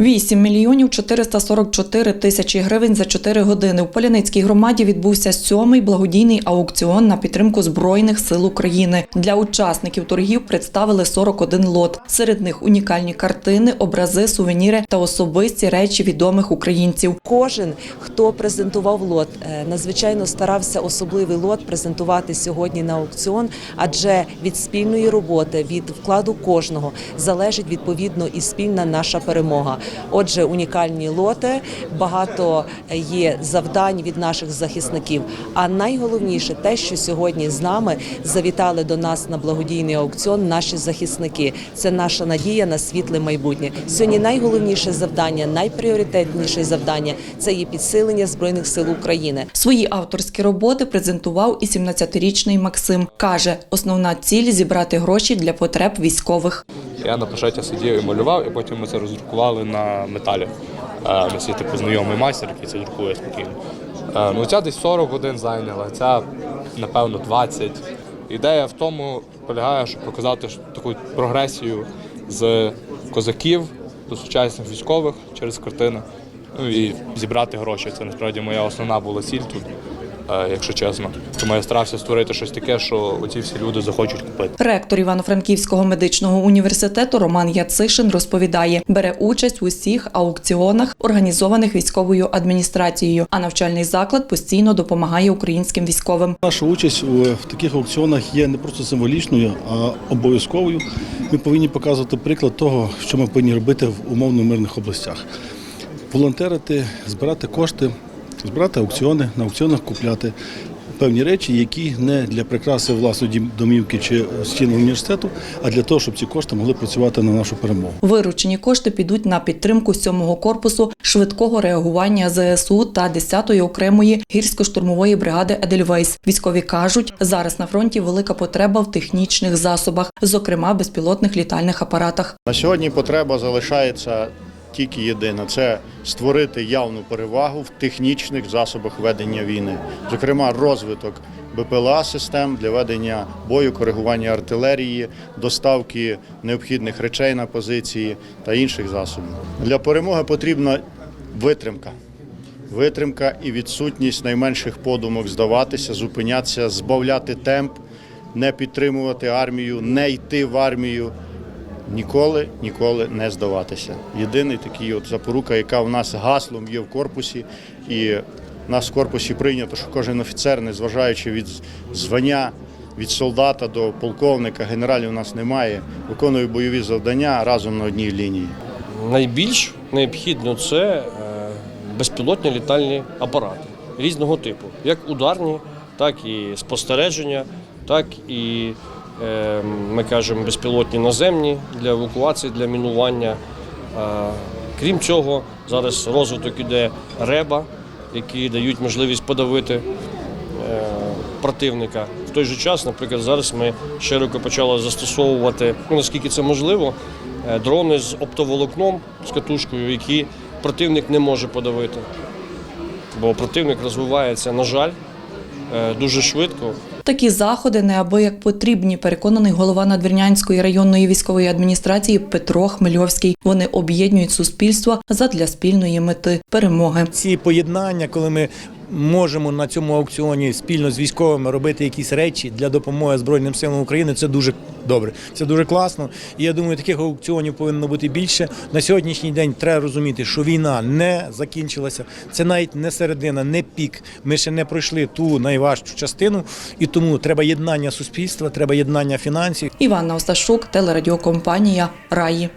8 мільйонів 444 тисячі гривень за 4 години. У Поляницькій громаді відбувся сьомий благодійний аукціон на підтримку Збройних сил України. Для учасників торгів представили 41 лот. Серед них унікальні картини, образи, сувеніри та особисті речі відомих українців. Кожен, хто презентував лот, е, надзвичайно старався особливий лот презентувати сьогодні на аукціон, адже від спільної роботи, від вкладу кожного залежить відповідно і спільна наша перемога. Отже, унікальні лоти, багато є завдань від наших захисників. А найголовніше те, що сьогодні з нами завітали до нас на благодійний аукціон наші захисники. Це наша надія на світле майбутнє. Сьогодні найголовніше завдання, найпріоритетніше завдання це є підсилення збройних сил України. Свої авторські роботи презентував і 17-річний Максим. Каже, основна ціль зібрати гроші для потреб військових. Я на планшеті сидів і малював, і потім ми це роздрукували на металі. Е, Ми всі типу знайомий майстер, який це друкує спокійно. Е, Ну, ця десь 40 годин зайняла, ця, напевно, 20. Ідея в тому полягає, щоб показати таку прогресію з козаків до сучасних військових через картини. Ну і зібрати гроші. Це насправді моя основна була ціль тут, якщо чесно. Тому я старався створити щось таке, що оці всі люди захочуть купити. Ректор Івано-Франківського медичного університету Роман Яцишин розповідає, бере участь у усіх аукціонах, організованих військовою адміністрацією, а навчальний заклад постійно допомагає українським військовим. Наша участь у- в таких аукціонах є не просто символічною, а обов'язковою. Ми повинні показувати приклад того, що ми повинні робити в умовно мирних областях. Волонтерити, збирати кошти, збирати аукціони, на аукціонах купляти певні речі, які не для прикраси власної дім- домівки чи стін університету, а для того, щоб ці кошти могли працювати на нашу перемогу. Виручені кошти підуть на підтримку 7-го корпусу швидкого реагування ЗСУ та 10-ї окремої гірсько-штурмової бригади Едельвейс. Військові кажуть, зараз на фронті велика потреба в технічних засобах, зокрема безпілотних літальних апаратах. На сьогодні потреба залишається тільки єдина це створити явну перевагу в технічних засобах ведення війни, зокрема, розвиток БПЛА систем для ведення бою, коригування артилерії, доставки необхідних речей на позиції та інших засобів. Для перемоги потрібна витримка. Витримка і відсутність найменших подумок здаватися, зупинятися, збавляти темп, не підтримувати армію, не йти в армію. Ніколи, ніколи не здаватися. Єдиний такий от запорука, яка в нас гаслом є в корпусі, і в нас в корпусі прийнято, що кожен офіцер, незважаючи від звання, від солдата до полковника, генералів у нас немає, виконує бойові завдання разом на одній лінії. Найбільш необхідно це е, безпілотні літальні апарати різного типу, як ударні, так і спостереження, так і ми кажемо безпілотні наземні для евакуації, для мінування. Е, Крім цього, зараз розвиток іде реба, які дають можливість подавити е, противника. В той же час, наприклад, зараз ми широко почали застосовувати, ну, наскільки це можливо, е, дрони з оптоволокном, з катушкою, які противник не може подавити. Бо противник розвивається, на жаль, дуже швидко. Такі заходи неабияк потрібні, переконаний голова Надвірнянської районної військової адміністрації Петро Хмельовський. Вони об'єднують суспільство задля спільної мети перемоги. ці поєднання, коли ми можемо на цьому аукціоні спільно з військовими робити якісь речі для допомоги Збройним силам України, це дуже добре. Це дуже класно. І я думаю, таких аукціонів повинно бути більше. На сьогоднішній день треба розуміти, що війна не закінчилася. Це навіть не середина, не пік. Ми ще не пройшли ту найважчу частину, і тому треба єднання суспільства, треба єднання фінансів. Іванна Осташук, телерадіокомпанія Раї.